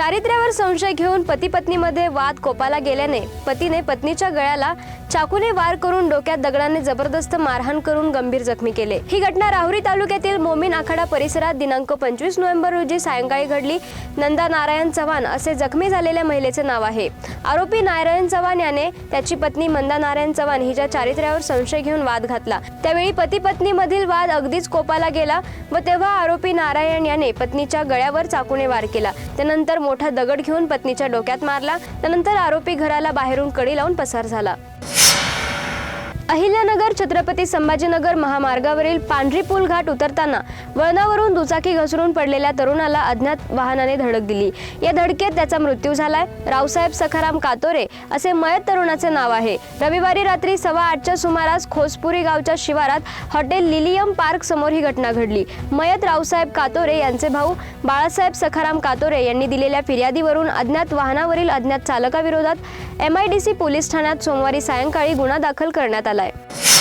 चारित्र्यावर संशय घेऊन पती पत्नीमध्ये वाद कोपाला गेल्याने पतीने पत्नीच्या गळ्याला चाकूने वार करून डोक्यात दगडाने जबरदस्त मारहाण करून गंभीर जखमी केले. ही घटना राहुरी तालुक्यातील मोमीन आखाडा परिसरात दिनांक पंचवीस नोव्हेंबर रोजी सायंकाळी घडली. नंदा नारायण चव्हाण असे जखमी झालेल्या महिलेचे नाव आहे. आरोपी नारायण चव्हाण याने त्याची पत्नी मंदा नारायण चव्हाण हिच्या चारित्र्यावर संशय घेऊन वाद घातला. त्यावेळी पती पत्नी मधील वाद अगदीच कोपाला गेला व तेव्हा आरोपी नारायण याने पत्नीच्या गळ्यावर चाकूने वार केला. त्यानंतर मोठा दगड घेऊन पत्नीच्या डोक्यात मारला. त्यानंतर आरोपी घराला बाहेरून कडी लावून पसार झाला. अहिल्यानगर छत्रपती संभाजीनगर महामार्गावरील पांढरी पूल घाट उतरताना वळणावरून दुचाकी घसरून पडलेल्या तरुणाला अज्ञात वाहनाने धडक दिली. या धडकेत त्याचा मृत्यू झालाय. रावसाहेब सखाराम कातोरे असे मयत तरुणाचे नाव आहे. रविवारी रात्री सव्वा आठच्या सुमारास खोसपुरी गावच्या शिवारात हॉटेल लिलियम पार्क समोर ही घटना घडली. मयत रावसाहेब कातोरे यांचे भाऊ बाळासाहेब सखाराम कातोरे यांनी दिलेल्या फिर्यादीवरून अज्ञात वाहनावरील अज्ञात चालकाविरोधात एम आय डी सी पोलीस ठाण्यात सोमवारी सायंकाळी गुन्हा दाखल करण्यात आला. life.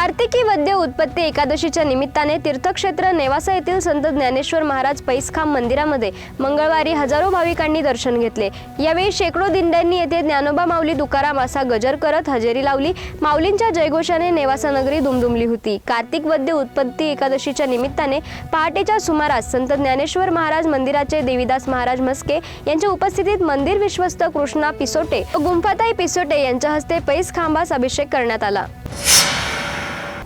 कार्तिकी वद्य उत्पत्ती एकादशीच्या निमित्ताने तीर्थक्षेत्र नेवासा येथील संत ज्ञानेश्वर महाराज पैसखांब मंदिरामध्ये मंगळवारी हजारो भाविकांनी दर्शन घेतले. यावेळी शेकडो दिंड्यांनी येथे ज्ञानोबा माऊली तुकाराम असा गजर करत हजेरी लावली. माऊलींच्या जयघोषाने नेवासा नगरी दुमदुमली होती. कार्तिक वद्य उत्पत्ती एकादशीच्या निमित्ताने पहाटेच्या सुमारास संत ज्ञानेश्वर महाराज मंदिराचे देवीदास महाराज मस्के यांच्या उपस्थितीत मंदिर विश्वस्त कृष्णा पिसोटे व गुंफाताई पिसोटे यांच्या हस्ते पैस खांबास अभिषेक करण्यात आला.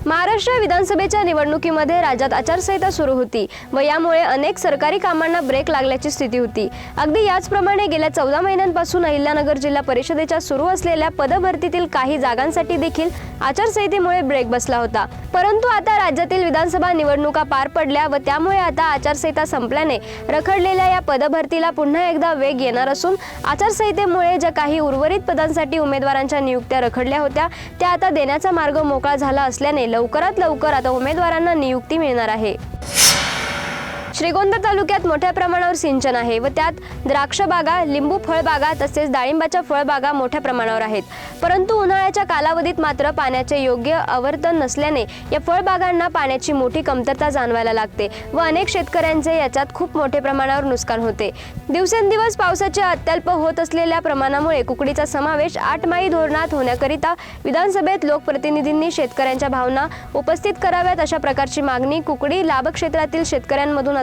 महाराष्ट्र विधानसभेच्या निवडणुकीमध्ये राज्यात आचारसंहिता सुरू होती व यामुळे अनेक सरकारी कामांना ब्रेक लागल्याची स्थिती होती. अगदी याचप्रमाणे गेल्या चौदा महिन्यांपासून अहिल्यानगर जिल्हा परिषदेच्या सुरू असलेल्या पदभरतीतील काही जागांसाठी देखील आचारसंहितेमुळे ब्रेक बसला होता. परंतु आता राज्यातील विधानसभा निवडणुका पार पडल्या व त्यामुळे आता आचारसंहिता संपल्याने रखडलेल्या या पदभरतीला पुन्हा एकदा वेग येणार असून आचारसंहितेमुळे ज्या काही उर्वरित पदांसाठी उमेदवारांच्या नियुक्त्या रखडल्या होत्या त्या आता देण्याचा मार्ग मोकळा झाला असल्याने लवकरात लवकर आता उमेदवारांना नियुक्ती मिळणार आहे. श्रीगोंदा तालुक्यात मोठ्या प्रमाणावर सिंचन आहे व त्यात द्राक्ष बागा लिंबू फळबागा तसेच डाळिंबाच्या फळबागा मोठ्या प्रमाणावर आहेत. परंतु उन्हाळ्याच्या कालावधीत मात्र पाण्याचे योग्य आवर्तन नसल्याने या फळबागांना पाण्याची मोठी कमतरता जाणवायला लागते व अनेक शेतकऱ्यांचे याच्यात खूप मोठे प्रमाणावर नुकसान होते. दिवसेंदिवस पावसाचे अत्यल्प होत असलेल्या प्रमाणामुळे कुकडीचा समावेश आठ माई धोरणात होण्याकरिता विधानसभेत लोकप्रतिनिधींनी शेतकऱ्यांच्या भावना उपस्थित कराव्यात अशा प्रकारची मागणी कुकडी लाभक्षेत्रातील शेतकऱ्यांमधून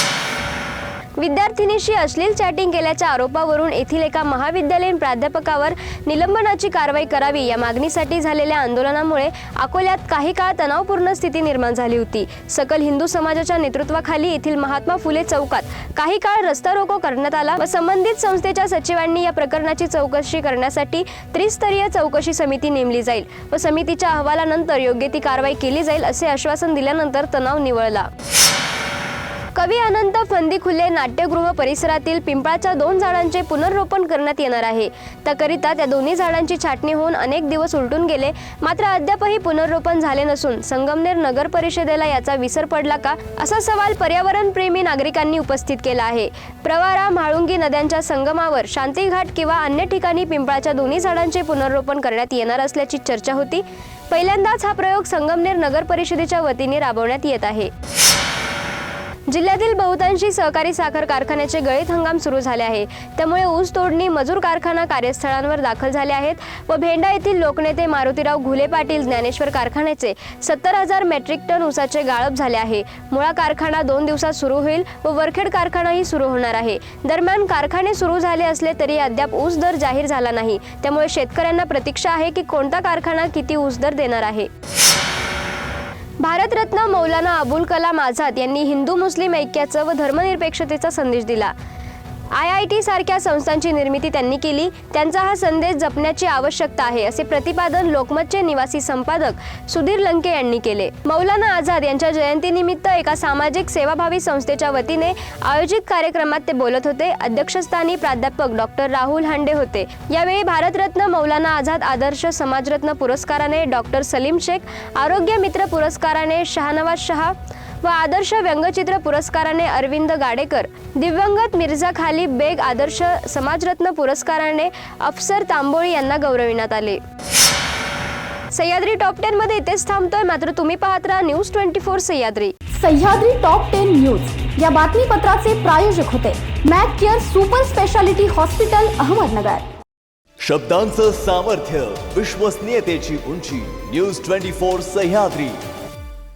विद्यार्थिनीशी अश्लील चॅटिंग केल्याच्या आरोपावरून येथील एका महाविद्यालयीन प्राध्यापकावर निलंबनाची कारवाई करावी या मागणीसाठी झालेल्या आंदोलनामुळे अकोल्यात काही काळ तणावपूर्ण स्थिती निर्माण झाली होती. सकल हिंदू समाजाच्या नेतृत्वाखाली येथील महात्मा फुले चौकात काही काळ रस्ता रोको करण्यात आला व संबंधित संस्थेच्या सचिवांनी या प्रकरणाची चौकशी करण्यासाठी त्रिस्तरीय चौकशी समिती नेमली जाईल व समितीच्या अहवालानंतर योग्य ती कारवाई केली जाईल असे आश्वासन दिल्यानंतर तणाव निवळला. कवी अनंत फंदी खुले नाट्यगृह परिसरातील पिंपळाच्या दोन झाडांचे पुनर्रोपण करण्यात येणार आहे. त्याकरिता त्या दोन्ही झाडांची छाटणी होऊन अनेक दिवस उलटून गेले. मात्र अद्यापही पुनर्रोपण झाले नसून संगमनेर नगर परिषदेला याचा विसर पडला का असा सवाल पर्यावरणप्रेमी नागरिकांनी उपस्थित केला आहे. प्रवारा म्हाळुंगी नद्यांच्या संगमावर शांतीघाट किंवा अन्य ठिकाणी पिंपळाच्या दोन्ही झाडांचे पुनर्रोपण करण्यात येणार असल्याची चर्चा होती. पहिल्यांदाच हा प्रयोग संगमनेर नगर परिषदेच्या वतीने राबवण्यात येत आहे. जिल्ह्यातील बहुतांशी सहकारी साखर कारखान्याचे गळीत हंगाम सुरू झाले आहे. त्यामुळे ऊस तोडणी मजूर कारखाना कार्यस्थळांवर दाखल झाले आहेत व भेंडा येथील लोकनेते मारुतीराव घुले पाटील ज्ञानेश्वर कारखान्याचे सत्तर हजार मेट्रिक टन ऊसाचे गाळप झाले आहे. मुळा कारखाना दोन दिवसात सुरू होईल व वरखेड कारखानाही सुरू होणार आहे. दरम्यान कारखाने सुरू झाले असले तरी अद्याप ऊस दर जाहीर झाला नाही. त्यामुळे शेतकऱ्यांना प्रतीक्षा आहे की कोणता कारखाना किती ऊस दर देणार आहे. भारतरत्न मौलाना अबुल कलाम आझाद यांनी हिंदू मुस्लिम ऐक्याचं व धर्मनिरपेक्षतेचा संदेश दिला. आय आय टी सारख्या संस्थांची निर्मिती त्यांनी केली. त्यांचा हा संदेश जपण्याची आवश्यकता आहे असे प्रतिपादन लोकमतचे निवासी संपादक सुधीर लंके यांनी केले. मौलाना आझाद यांच्या जयंतीनिमित्त एका सामाजिक सेवाभावी संस्थेच्या वतीने आयोजित कार्यक्रमात ते बोलत होते. अध्यक्षस्थानी प्राध्यापक डॉक्टर राहुल हांडे होते. यावेळी भारतरत्न मौलाना आझाद आदर्श समाजरत्न पुरस्काराने डॉक्टर सलीम शेख आरोग्य मित्र पुरस्काराने शहानवाज शहा व आदर्श व्यंगचित्र पुरस्काराने अरविंद गाडेकर दिव्यंगत मिर्झा खाली बेग आदर्श समाजरत्न पुरस्काराने अफसर तांबोळी यांना गौरविण्यात आले. सह्याद्री टॉप टेन मध्ये इथेच थांबतोय मात्र तुम्ही पाहत राहा news twenty four Sahyadri. Sahyadri top ten news. या बातमीपत्राचे प्रायोजक होते Mac Care super speciality hospital Ahmednagar. शब्दांचं सामर्थ्य विश्वसनीयतेची उंची न्यूज ट्वेंटी फोर सह्याद्री.